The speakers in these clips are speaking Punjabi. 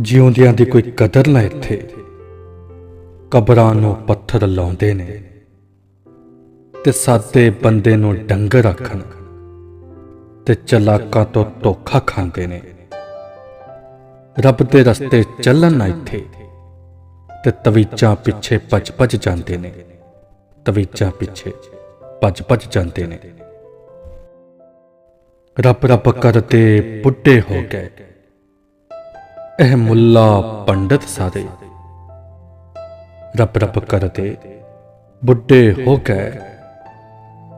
ਜਿਉਂਦਿਆਂ ਦੀ ਕੋਈ ਕਦਰ ਨਾ ਇੱਥੇ। ਕਬਰਾਂ ਨੂੰ ਪੱਥਰ ਲਾਉਂਦੇ ਨੇ ਤੇ ਸਾਦੇ ਬੰਦੇ ਨੂੰ ਡੰਗਰ ਰੱਖਣ ਤੇ ਚਲਾਕਾਂ ਤੋਂ ਧੋਖਾ ਖਾਂਦੇ ਨੇ। ਰੱਬ ਦੇ ਰਸਤੇ ਚੱਲਣ ਨਾ ਇੱਥੇ ਤੇ ਤਵੀਚਾਂ ਪਿੱਛੇ ਭੱਜ ਭੱਜ ਜਾਂਦੇ ਨੇ। ਤਵੀਚਾਂ ਪਿੱਛੇ ਭੱਜ ਭੱਜ ਜਾਂਦੇ ਨੇ। ਰੱਬ ਰੱਬ ਕਰਦੇ ਬੁੱਢੇ ਹੋ ਗਏ। ਇਹ ਮੁੱਲਾ ਪੰਡਤ ਸਾਰੇ ਰੱਬ ਰੱਬ ਕਰਦੇ ਬੁੱਢੇ ਹੋ ਗਏ।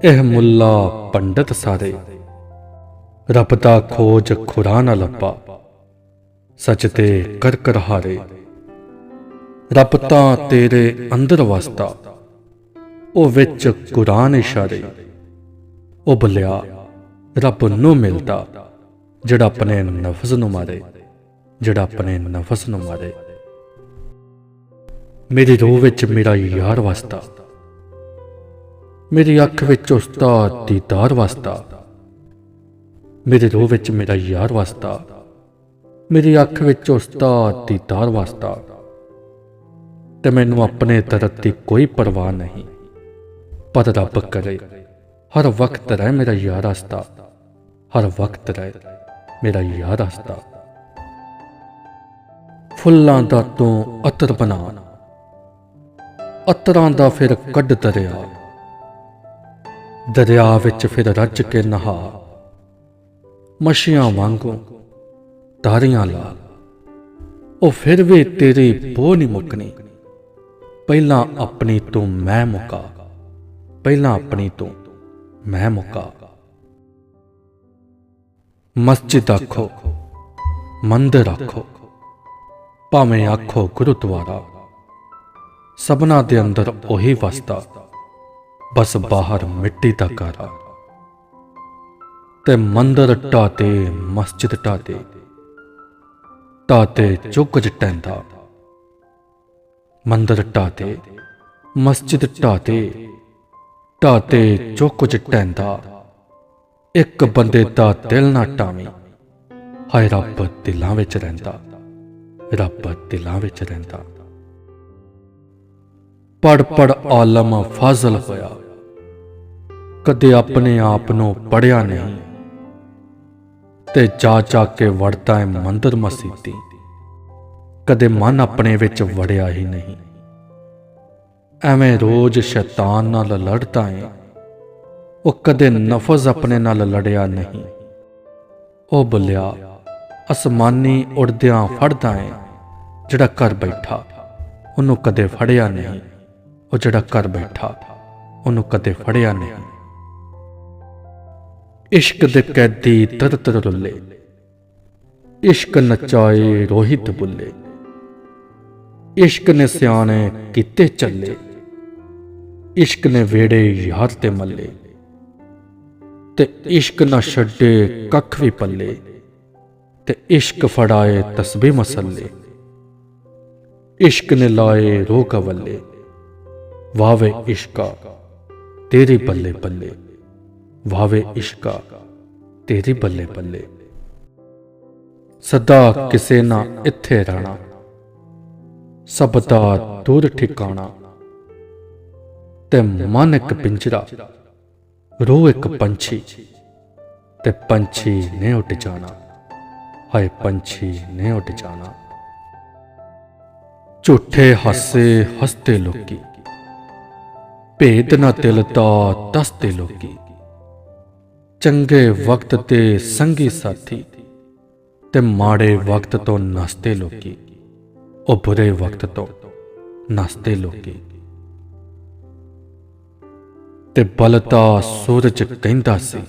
ਇਹ ਮੁੱਲਾ ਪੰਡਤ ਸਾਰੇ ਰੱਬ ਦਾ ਖੋਜ ਖੁਰਾ ਨਾ ਲੱਭਾ। ਸੱਚ ਤੇ ਕਰ ਕਰ ਹਾਰੇ। ਰੱਬ ਤਾਂ ਤੇਰੇ ਅੰਦਰ ਵਸਦਾ ਉਹ ਵਿੱਚ ਕੁਰਾਨ ਇਸ਼ਾਰੇ। ਉਹ ਬਲਿਆ ਰੱਬ ਨੂੰ ਮਿਲਦਾ, ਜਿਹੜਾ ਆਪਣੇ ਨਫਸ ਨੂੰ ਮਾਰੇ। ਜਿਹੜਾ ਆਪਣੇ ਨਫਸ ਨੂੰ ਮਾਰੇ। ਮੇਰੀ ਰੂਹ ਵਿੱਚ ਮੇਰਾ ਯਾਰ ਵਸਦਾ। ਮੇਰੀ ਅੱਖ ਵਿੱਚ ਉਸ ਦਾ ਦੀਦਾਰ ਵਸਦਾ। ਮੇਰੀ ਰੂਹ ਵਿੱਚ ਮੇਰਾ ਯਾਰ ਵਸਦਾ। ਮੇਰੀ ਅੱਖ ਵਿੱਚ ਉਸ ਦਾ ਦੀਦਾਰ ਵਸਦਾ। ਤੇ ਮੈਨੂੰ ਆਪਣੇ ਦਰਦ ਦੀ ਕੋਈ ਪਰਵਾਹ ਨਹੀਂ। ਪਰ ਰੱਬ ਕਰੇ, ਹਰ ਵਕਤ ਰਹਿ ਮੇਰਾ ਯਾਰ ਆਸਤਾ ਹਰ ਵਕਤ ਰਹਿ ਮੇਰਾ ਯਾਰ ਆਸਤਾ ਫੁੱਲਾਂ ਦਾ ਤੂੰ ਅਤਰ ਬਣਾ। ਅਤਰਾਂ ਦਾ ਫਿਰ ਕੱਢ ਦਰਿਆ। ਦਰਿਆ ਵਿੱਚ ਫਿਰ ਰੱਜ ਕੇ ਨਹਾ। ਮਛੀਆਂ ਵਾਂਗੂ ਤਾਰੀਆਂ ਲਾ। ਉਹ ਫਿਰ ਵੀ ਤੇਰੀ ਬੋ ਨਹੀਂ ਮੁੱਕਣੀ। ਪਹਿਲਾਂ ਆਪਣੀ ਤੋਂ ਮੈਂ ਮੁਕਾ। ਪਹਿਲਾਂ ਆਪਣੀ ਤੋਂ ਮੈਂ ਮੁਕਾ। ਮਸਜਿਦ ਆਖੋ, ਮੰਦਰ ਆਖੋ। ਭਾਵੇਂ ਆਖੋ ਗੁਰਦੁਆਰਾ। ਸਭਨਾ ਦੇ ਅੰਦਰ ਉਹੀ ਵਸਦਾ। ਬਸ ਬਾਹਰ ਮਿੱਟੀ ਦਾ ਘਰ। ਤੇ ਮੰਦਰ ਢਾਤੇ ਮਸਜਿਦ ਢਾਤੇ ਢਾਤੇ ਚੁੱਕ ਜਟੈਂਦਾ ਮੰਦਰ ਢਾਤੇ ਮਸਜਿਦ ਢਾਤੇ ਢਾਤੇ ਚੁੱਕ ਕੁਝ ਟੈਂਦਾ ਇੱਕ ਬੰਦੇ ਦਾ ਦਿਲ ਨਾ ਟਾਵੀਂ। ਹਾਏ ਰੱਬ ਦਿਲਾਂ ਵਿੱਚ ਰਹਿੰਦਾ। ਰੱਬ ਦਿਲਾਂ ਵਿੱਚ ਰਹਿੰਦਾ। ਪੜ ਪੜ ਆਲਮ ਫਾਜ਼ਲ ਹੋਇਆ। ਕਦੇ ਆਪਣੇ ਆਪ ਨੂੰ ਪੜਿਆ ਨਹੀਂ ਤੇ ਜਾ ਜਾ ਕੇ ਵੜਦਾ ਹੈ ਮੰਦਰ ਮਸੀਤੀ। ਕਦੇ ਮਨ ਆਪਣੇ ਵਿੱਚ ਵੜਿਆ ਹੀ ਨਹੀਂ। ਐਵੇਂ ਰੋਜ਼ ਸ਼ੈਤਾਨ ਨਾਲ ਲੜਦਾ ਏ ਉਹ ਕਦੇ ਨਫਜ਼ ਆਪਣੇ ਨਾਲ ਲੜਿਆ ਨਹੀਂ। ਉਹ ਬੁੱਲਿਆ ਅਸਮਾਨੀ ਉੜਦਿਆਂ ਫੜਦਾ ਏ, ਜਿਹੜਾ ਘਰ ਬੈਠਾ। ਉਹਨੂੰ ਕਦੇ ਫੜਿਆ ਨਹੀਂ, ਉਹ ਜਿਹੜਾ ਘਰ ਬੈਠਾ, ਉਹਨੂੰ ਕਦੇ ਫੜਿਆ ਨਹੀਂ। ਇਸ਼ਕ ਦੇ ਕੈਦੀ ਤਰ ਤਰ ਰੁੱਲੇ, ਇਸ਼ਕ ਨਚਾਏ ਰੋਹਿਤ ਬੁੱਲੇ। ਇਸ਼ਕ ਨੇ ਸਿਆਣੇ ਕੀਤੇ ਚੱਲੇ, ਇਸ਼ਕ ਨੇ ਵੇੜੇ ਯਾਰ ਤੇ ਮੱਲੇ, ਤੇ ਇਸ਼ਕ ਨਾ ਛੱਡੇ ਕੱਖ ਵੀ ਪੱਲੇ। ਤੇ ਇਸ਼ਕ ਫੜਾਏ ਤਸਬੀਹ ਮਸੱਲੇ। ਇਸ਼ਕ ਨੇ ਲਾਏ ਰੋਗ ਵੱਲੇ। ਵਾਵੇ ਇਸ਼ਕਾ, ਤੇਰੀ ਬੱਲੇ ਬੱਲੇ। ਵਾਵੇ ਇਸ਼ਕਾ, ਤੇਰੀ ਬੱਲੇ ਬੱਲੇ। ਸਦਾ ਕਿਸੇ ਨਾ ਇੱਥੇ ਰਹਿਣਾ। ਸਭ ਦਾ ਦੂਰ ਠਿਕਾਣਾ। ਤੇ ਮਨ ਇੱਕ ਪਿੰਜਰਾ, ਰੂਹ ਇੱਕ ਪੰਛੀ। ਤੇ ਪੰਛੀ ਨੇ ਉੱਡ ਜਾਣਾ। ਹਾਏ ਪੰਛੀ ਨੇ ਉੱਡ ਜਾਣਾ। ਝੂਠੇ ਹਾਸੇ ਹੱਸਦੇ ਲੋਕੀ, ਭੇਦ ਨਾ ਦਿਲ ਦਾ ਦੱਸਦੇ ਲੋਕੀ। ਚੰਗੇ ਵਕਤ ਤੇ ਸੰਗੀ ਸਾਥੀ ਤੇ ਮਾੜੇ ਵਕਤ ਤੋਂ ਨਸਦੇ ਲੋਕੀ, ਉਹ ਬੁਰੇ ਵਕਤ ਤੋਂ ਨਸਦੇ ਲੋਕੀ। ਤੇ ਬਲਤਾ ਸੂਰਜ ਕਹਿੰਦਾ ਸੀ,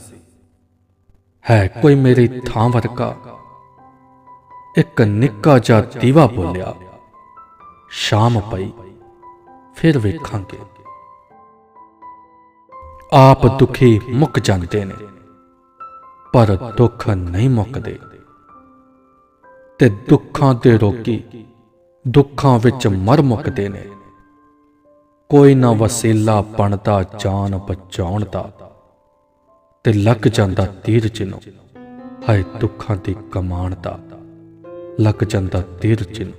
ਹੈ ਕੋਈ ਮੇਰੀ ਥਾਂ ਵਰਗਾ ਇੱਕ ਨਿੱਕਾ ਜਿਹਾ ਦੀਵਾ ਬੋਲਿਆ, ਸ਼ਾਮ ਪਈ, ਫਿਰ ਵੇਖਾਂਗੇ। ਆਪ ਦੁਖੀ ਮੁੱਕ ਜਾਂਦੇ ਨੇ, ਪਰ ਦੁੱਖ ਨਹੀਂ ਮੁੱਕਦੇ। ਤੇ ਦੁੱਖਾਂ ਤੇ ਰੋਕੀ ਦੁੱਖਾਂ ਵਿੱਚ ਮਰ ਮੁੱਕਦੇ ਨੇ। ਕੋਈ ਨਾ ਵਸੀਲਾ ਬਣਦਾ ਜਾਨ ਬਚਾਉਣ ਦਾ, ਤੇ ਲੱਗ ਜਾਂਦਾ ਤੀਰ ਜਿਹਨੂੰ ਹਾਏ ਦੁੱਖਾਂ ਦੀ ਕਮਾਨ ਦਾ। ਲੱਗ ਜਾਂਦਾ ਤੀਰ ਚਿੰਨ,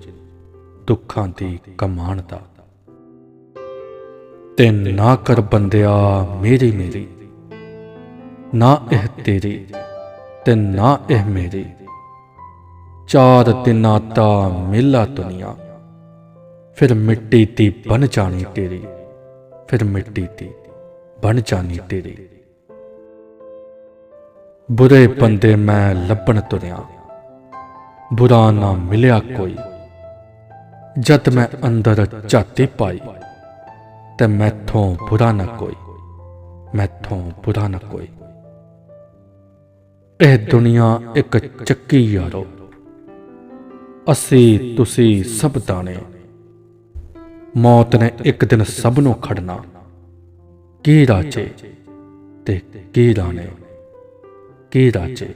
ਦੁੱਖਾਂ ਦੀ ਕਮਾਨ ਦਾ। ਤੇ ਨਾ ਕਰ ਬੰਦਿਆ ਮੇਰੀ ਮੇਰੀ, ਨਾ ਇਹ ਤੇਰੀ ਤੇ ਨਾ ਇਹ ਮੇਰੀ। ਚਾਰ ਦਿਨਾਂ ਦਾ ਮੇਲਾ ਦੁਨੀਆ, ਫਿਰ ਮਿੱਟੀ ਦੀ ਬਣ ਜਾਣੀ ਤੇਰੀ, ਫਿਰ ਮਿੱਟੀ ਦੀ ਬਣ ਜਾਣੀ ਤੇਰੀ। ਬੁਰੇ ਬੰਦੇ ਮੈਂ ਲੱਭਣ ਤੁਰਿਆ ਬੁਰਾ ਨਾ ਮਿਲਿਆ ਕੋਈ। ਜਦ ਮੈਂ ਅੰਦਰ ਝਾਤੀ ਪਾਈ, ਤੇ ਮੈਥੋਂ ਬੁਰਾ ਨਾ ਕੋਈ। ਮੈਥੋਂ ਬੁਰਾ ਨਾ ਕੋਈ। ਇਹ ਦੁਨੀਆ ਇੱਕ ਚੱਕੀ ਯਾਰੋ। ਅਸੀਂ, ਤੁਸੀਂ ਸਭ ਦਾਣੇ। ਮੌਤ ਨੇ ਇੱਕ ਦਿਨ ਸਭ ਨੂੰ ਖੜਨਾ। ਕੀ ਰਾਚੇ ਤੇ ਕੀ ਰਾਣੇ? ਕੀ ਰਾਚੇ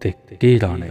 ਤੇ ਕੀ ਰਾਣੇ?